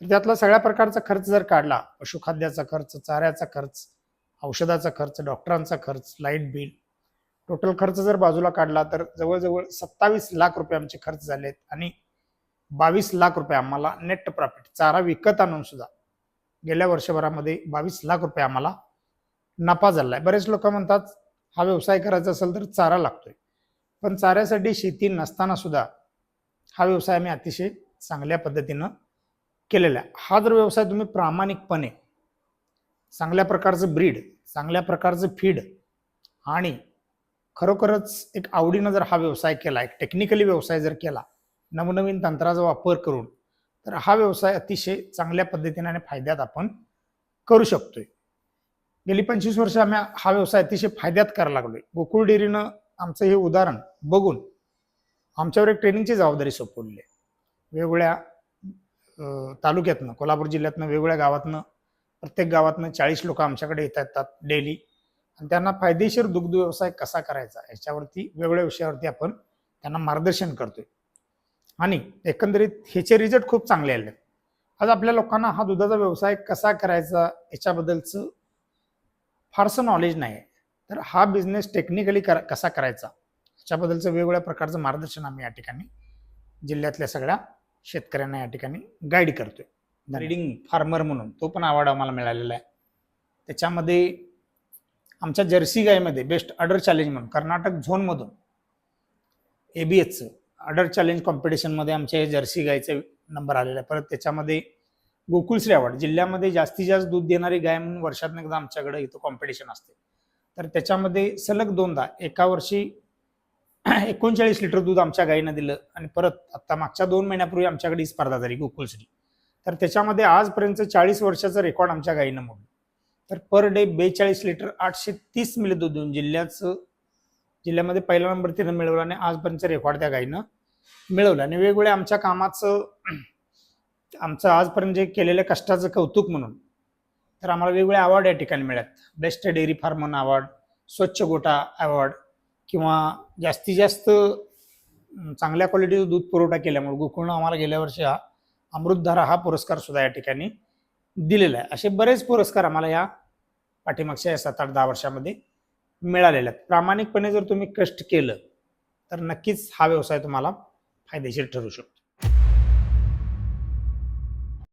त्यातला सगळ्या प्रकारचा खर्च जर काढला पशुखाद्याचा खर्च चाऱ्याचा खर्च औषधाचा खर्च डॉक्टरांचा खर्च लाइट बिल टोटल खर्च जर बाजूला काढला तर जवळजवळ सत्तावीस लाख रुपये आमचे खर्च झाले आहेत आणि बावीस लाख रुपये आम्हाला नेट प्रॉफिट चारा विकत आणून सुद्धा गेल्या वर्षभरामध्ये बावीस लाख रुपये आम्हाला नफा झाला आहे बरेच लोक म्हणतात हा व्यवसाय करायचा असेल तर चारा लागतोय. पण चाऱ्यासाठी शेती नसताना सुद्धा हा व्यवसाय आम्ही अतिशय चांगल्या पद्धतीनं केलेला आहे. हा जर व्यवसाय तुम्ही प्रामाणिकपणे चांगल्या प्रकारचं ब्रीड चांगल्या प्रकारचं फीड आणि खरोखरच एक आवडीनं जर हा व्यवसाय केला एक टेक्निकली व्यवसाय जर केला नवनवीन तंत्राचा वापर करून तर हा व्यवसाय अतिशय चांगल्या पद्धतीने आणि फायद्यात आपण करू शकतोय. गेली पंचवीस वर्ष आम्ही हा व्यवसाय अतिशय फायद्यात करायला लागलोय. गोकुळ डेअरीनं आमचं हे उदाहरण बघून आमच्यावर एक ट्रेनिंगची जबाबदारी सोपवली आहे. वेगवेगळ्या तालुक्यातनं कोल्हापूर जिल्ह्यातनं वेगवेगळ्या गावातनं प्रत्येक गावातनं चाळीस लोक आमच्याकडे येत येतात डेली. आणि त्यांना फायदेशीर दुग्ध व्यवसाय कसा करायचा याच्यावरती वेगवेगळ्या विषयावरती आपण त्यांना मार्गदर्शन करतोय. आणि एकंदरीत ह्याचे रिझल्ट खूप चांगले आले. आज आपल्या लोकांना हा दुधाचा व्यवसाय कसा करायचा याच्याबद्दलचं फारसं नॉलेज नाही. आहे तर हा बिझनेस टेक्निकली कर कसा करायचा याच्याबद्दलचं वेगवेगळ्या प्रकारचं मार्गदर्शन आम्ही या ठिकाणी जिल्ह्यातल्या सगळ्या शेतकऱ्यांना या ठिकाणी गाईड करतोय. रिडिंग फार्मर म्हणून तो पण अवॉर्ड आम्हाला मिळालेला आहे. त्याच्यामध्ये आमच्या जर्सी गायमध्ये बेस्ट अडर चॅलेंज म्हणून कर्नाटक झोनमधून ए बी एचचं अडर चॅलेंज कॉम्पिटिशनमध्ये आमच्या हे जर्सी गायचे नंबर आलेला आहे परत त्याच्यामध्ये गोकुळश्री अवॉर्ड जिल्ह्यामध्ये जास्तीत जास्त दूध देणारी गाय म्हणून वर्षातून एकदा आमच्याकडे इथं कॉम्पिटिशन असते. तर त्याच्यामध्ये सलग दोनदा एका वर्षी एकोणचाळीस लिटर दूध आमच्या गायीनं दिलं आणि परत आता मागच्या दोन महिन्यापूर्वी आमच्याकडे ही स्पर्धा झाली गोकुळश्री तर त्याच्यामध्ये आजपर्यंत चाळीस वर्षाचं रेकॉर्ड आमच्या गायीनं मोडलं. तर पर डे बेचाळीस लिटर आठशे तीस मिली दूध देऊन जिल्ह्याचं जिल्ह्यामध्ये पहिला नंबर तिनं मिळवला आणि आजपर्यंत रेकॉर्ड त्या गायीनं मिळवलं. आणि वेगवेगळ्या आमच्या कामाचं आमचं आजपर्यंत जे केलेल्या कष्टाचं कौतुक म्हणून तर आम्हाला वेगवेगळे अवॉर्ड या ठिकाणी मिळत बेस्ट डेअरी फार्मन अवॉर्ड स्वच्छ गोटा अवॉर्ड किंवा जास्तीत जास्त चांगल्या क्वालिटीचं दूध पुरवठा केल्यामुळे गोकुळनं आम्हाला गेल्या वर्षी हा अमृतधारा हा पुरस्कार सुद्धा या ठिकाणी दिलेला आहे. असे बरेच पुरस्कार आम्हाला या पाठीमागच्या या सात आठ दहा वर्षामध्ये मिळालेले आहेत. प्रामाणिकपणे जर तुम्ही कष्ट केलं तर नक्कीच हा व्यवसाय तुम्हाला फायदेशीर ठरू शकतो.